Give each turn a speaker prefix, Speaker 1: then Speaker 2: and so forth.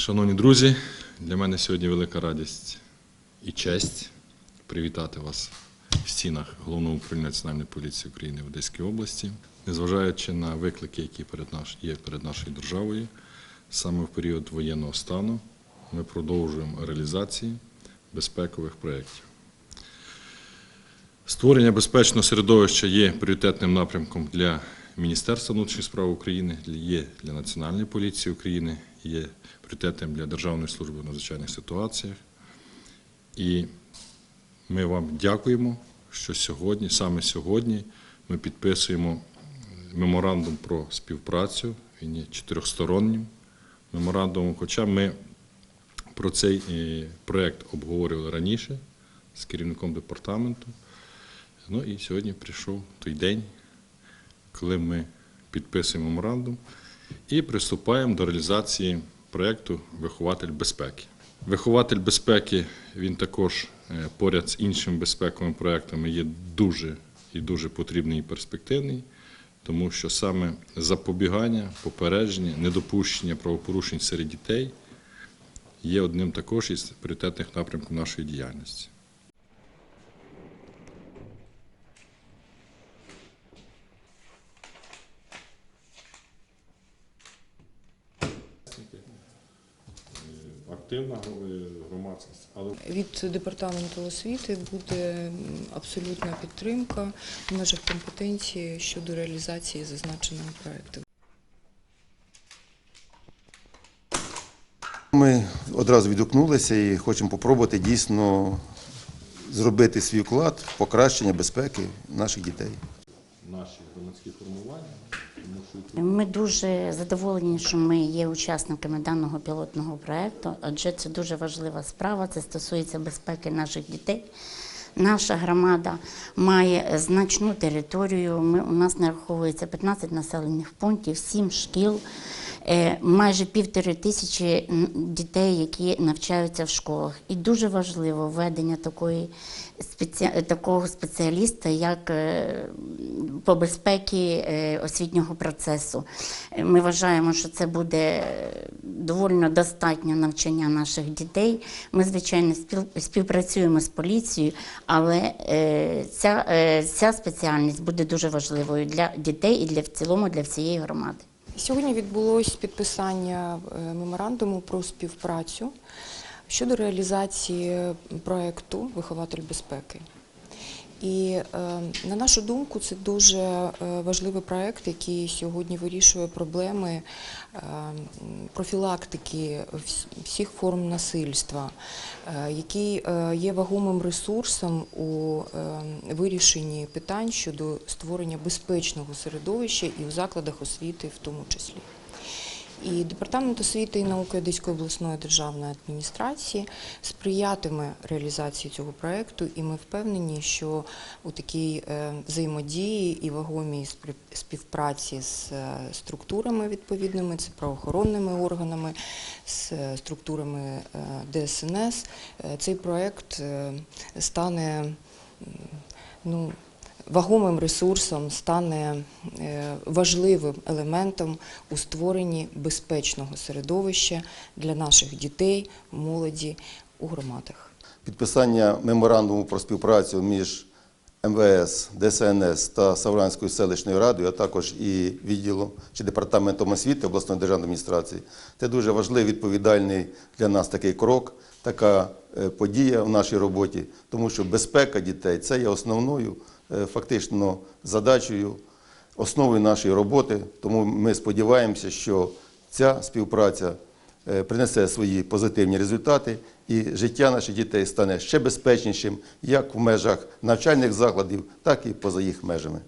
Speaker 1: Шановні друзі, для мене сьогодні велика радість і честь привітати вас в стінах Головного управління Національної поліції України в Одеській області. Незважаючи на виклики, які є перед нашою державою, саме в період воєнного стану ми продовжуємо реалізації безпекових проєктів. Створення безпечного середовища є пріоритетним напрямком для Міністерства внутрішніх справ України, є для Національної поліції України, є пріоритетом для Державної служби в надзвичайних ситуаціях. І ми вам дякуємо, що сьогодні, саме сьогодні, ми підписуємо меморандум про співпрацю. Він є чотирьохстороннім меморандумом, хоча ми про цей е, проєкт обговорювали раніше з керівником департаменту. Ну і сьогодні прийшов той день, коли ми підписуємо меморандум і приступаємо до реалізації проєкту Вихователь безпеки. Вихователь безпеки він також е, поряд з іншими безпековими проєктами є дуже і дуже потрібний і перспективний, тому що саме запобігання, попередження, недопущення правопорушень серед дітей є одним також із пріоритетних напрямків нашої діяльності. Активна громадськість, але
Speaker 2: Від департаменту освіти буде абсолютна підтримка в межах компетенції щодо реалізації зазначеного проекту.
Speaker 3: Ми одразу відгукнулися і хочемо спробувати дійсно зробити свій вклад в покращення безпеки наших дітей.
Speaker 1: наші громадські формування,
Speaker 4: Ми дуже задоволені, що ми є учасниками даного пілотного проєкту, адже це дуже важлива справа. Це стосується безпеки наших дітей. Наша громада має значну територію. Ми, у нас нараховується 15 населених пунктів, 7 шкіл, майже півтори тисячі дітей, які навчаються в школах. І дуже важливо введення такої такого спеціаліста, як е, по безпеці е, освітнього процесу. Е, Ми вважаємо, що це буде доволі достатньо навчання наших дітей. Ми, звичайно, співпрацюємо з поліцією, але е, ця, е, ця спеціальність буде дуже важливою для дітей і для в цілому для всієї громади.
Speaker 2: Сьогодні відбулось підписання е, меморандуму про співпрацю щодо реалізації проекту Вихователь безпеки. І е, на нашу думку, це дуже е, важливий проект, який сьогодні вирішує проблеми е, профілактики всіх форм насильства, який є вагомим ресурсом у вирішенні питань щодо створення безпечного середовища і в закладах освіти в тому числі. І Департамент освіти і науки Одеської обласної державної адміністрації сприятиме реалізації цього проекту, і ми впевнені, що у такій е, взаємодії і вагомій співпраці з е, структурами відповідними, це правоохоронними органами, з е, структурами ДСНС, цей проект е, стане ну, вагомим ресурсом стане е, важливим елементом у створенні безпечного середовища для наших дітей, молоді у громадах.
Speaker 3: Підписання меморандуму про співпрацю між МВС, ДСНС та Савранською селищною радою, а також і відділом чи департаментом освіти обласної державної адміністрації. Це дуже важливий відповідальний для нас такий крок, така е, подія в нашій роботі, тому що безпека дітей це є основною фактично задачею, основою нашої роботи. Тому ми сподіваємося, що ця співпраця е, принесе свої позитивні результати, і життя наших дітей стане ще безпечнішим як в межах навчальних закладів, так і поза їх межами.